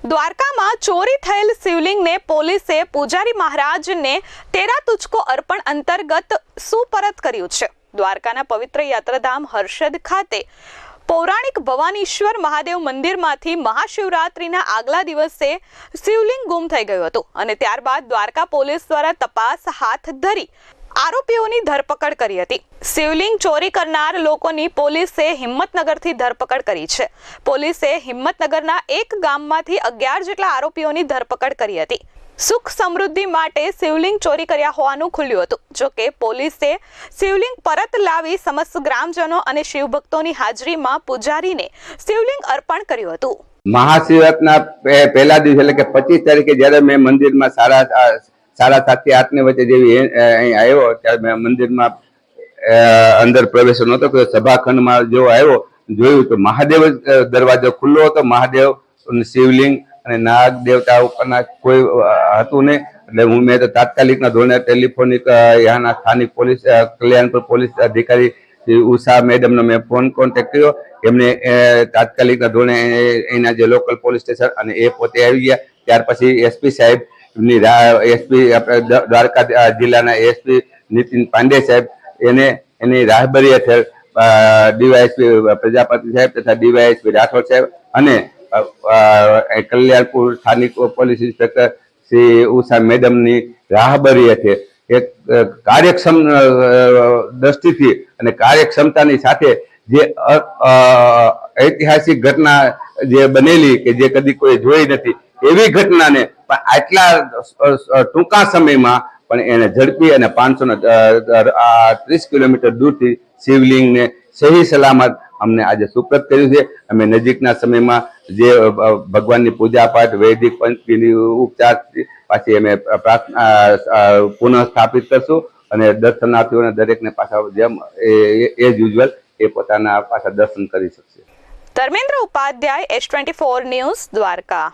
દ્વારકામાં ચોરી થયેલ શિવલિંગને પોલીસે પૂજારી મહારાજને તેરા તુચકો અર્પણ અંતર્ગત સુપરત કર્યું છે. દ્વારકાના પવિત્ર યાત્રાધામ હર્ષદ ખાતે પૌરાણિક ભવાનીશ્વર મહાદેવ મંદિરમાંથી મહાશિવરાત્રિના આગલા દિવસે શિવલિંગ ગુમ થઈ ગયું હતું અને ત્યારબાદ દ્વારકા પોલીસ દ્વારા તપાસ હાથ ધરી આરોપીઓની ધરપકડ કરી હતી. શિવલિંગ ચોરી કરનાર લોકોની પોલીસે હિંમતનગરથી ધરપકડ કરી છે. પોલીસે હિંમતનગરના એક ગામમાંથી અગિયાર જેટલા આરોપીઓની ધરપકડ કરી હતી. સુખ સમૃદ્ધિ માટે શિવલિંગ ચોરી કર્યા હોવાનું ખુલ્યું હતું. જો કે પોલીસે શિવલિંગ પરત લાવી સમસ્ત ગ્રામજનો અને શિવભક્તોની હાજરીમાં પૂજારીને શિવલિંગ અર્પણ કર્યું હતું. મહાશિવરાત્રના પે- પહેલા દિવસે એટલે કે પચીસ તારીખે જ્યારે મેં મંદિરમાં આ, સાડા સાતથી આઠની વચ્ચે જેવી અહીંયા અહીં આવ્યો ત્યારે મેં મંદિરમાં અંદર પ્રવેશ નહોતો કર્યો. સભાખંડમાં જો આવ્યો, જોયું તો મહાદેવ દરવાજો ખુલ્લો હતો. મહાદેવ શિવલિંગ અને નાગ દેવતા ઉપરના કોઈ હતું નહીં. એટલે હું, મેં તો તાત્કાલિકના ધોરણે ટેલિફોનિક યાના સ્થાનિક પોલીસ કલ્યાણપુર પોલીસ અધિકારી ઉષા મેડમનો મેં ફોન કોન્ટેક્ટ કર્યો. એમને તાત્કાલિકના ધોરણે એના જે લોકલ પોલીસ સ્ટેશન અને એ પોતે આવી ગયા. ત્યાર પછી એસપી સાહેબ ની એસપી દ્વારકા જિલ્લાના એસપી નીતિન પાંડે સાહેબ, એને, એની રાહબરી હેઠળ ડીવાયએસપી પ્રજાપતિ સાહેબ તથા ડીવાયએસપી રાઠોડ સાહેબ અને કલ્યાણપુર સ્થાનિક પોલીસ ઇન્સ્પેક્ટર શ્રી ઉષા મેડમની રાહબરી હેઠળ એક કાર્યક્ષમ દ્રષ્ટિથી અને કાર્યક્ષમતાની સાથે જે ઐતિહાસિક ઘટના જે બનેલી કે જે કદી કોઈ જોઈ નથી, એવી ઘટનાને પણ આટલા ટૂંકા સમયમાં પણ એને ઝડપી અને પાંચસો ત્રીસ કિલોમીટર દૂરથી શિવલિંગને સહી સલામત અમને આજે સુપ્રત કર્યું છે. અમે નજીકના સમયમાં જે ભગવાનની પૂજા પાઠ, વૈદિક પંચની ઉપચાર પાછી અમે પ્રાર્થના પુનઃ સ્થાપિત કરશું અને દર્શનાર્થીઓને દરેકને પાછા જેમ, એ એઝ યુઝ્યુઅલ એ પોતાના પાછા દર્શન કરી શકશે. Dharmendra Upadhyay, S twenty four news Dwarka.